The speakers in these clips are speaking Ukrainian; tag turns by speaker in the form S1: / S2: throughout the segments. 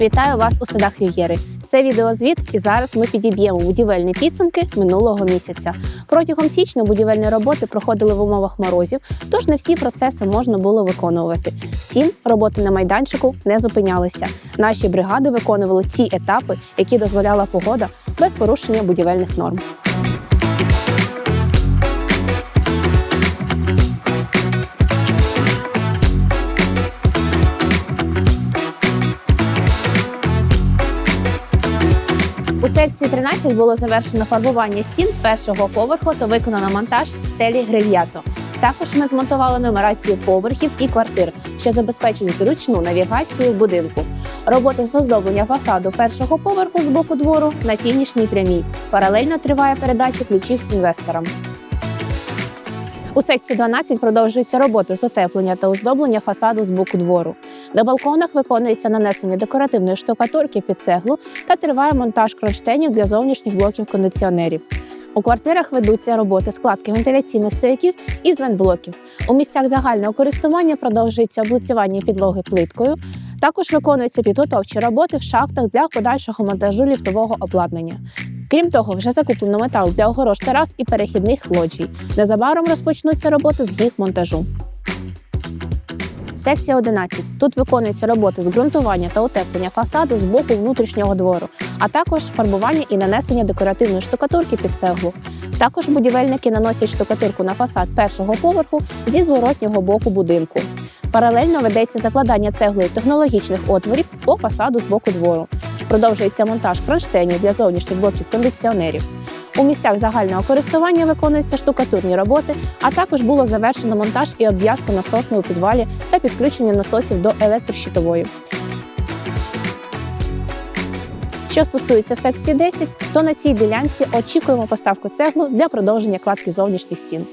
S1: Вітаю вас у садах Рів'єри. Це відеозвіт, і зараз ми підіб'ємо будівельні підсумки минулого місяця. Протягом січня будівельні роботи проходили в умовах морозів, тож не всі процеси можна було виконувати. Втім, роботи на майданчику не зупинялися. Наші бригади виконували ті етапи, які дозволяла погода без порушення будівельних норм. Секції 13 було завершено фарбування стін першого поверху та виконано монтаж стелі Грив'ято. Також ми змонтували нумерацію поверхів і квартир, що забезпечить зручну навігацію будинку. Роботи з оздоблення фасаду першого поверху з боку двору на фінішній прямій. Паралельно триває передача ключів інвесторам. У секції 12 продовжуються роботи з утеплення та оздоблення фасаду з боку двору. На балконах виконується нанесення декоративної штукатурки під цеглу та триває монтаж кронштейнів для зовнішніх блоків кондиціонерів. У квартирах ведуться роботи складки вентиляційних стояків і звентблоків. У місцях загального користування продовжується облицювання підлоги плиткою. Також виконуються підготовчі роботи в шахтах для подальшого монтажу ліфтового обладнання. Крім того, вже закуплено метал для огорож терас і перехідних лоджій. Незабаром розпочнуться роботи з їх монтажу. Секція 11. Тут виконуються роботи з ґрунтування та утеплення фасаду з боку внутрішнього двору, а також фарбування і нанесення декоративної штукатурки під цеглу. Також будівельники наносять штукатурку на фасад першого поверху зі зворотнього боку будинку. Паралельно ведеться закладання цеглою технологічних отворів по фасаду з боку двору. Продовжується монтаж кронштейнів для зовнішніх блоків кондиціонерів. У місцях загального користування виконуються штукатурні роботи, а також було завершено монтаж і обв'язка насосного у підвалі та підключення насосів до електрощитової. Що стосується секції 10, то на цій ділянці очікуємо поставку цеглу для продовження кладки зовнішніх стін.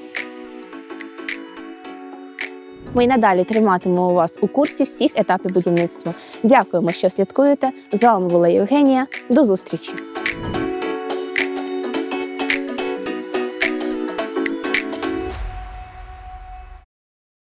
S1: Ми й надалі триматимемо вас у курсі всіх етапів будівництва. Дякуємо, що слідкуєте. З вами була Євгенія. До зустрічі!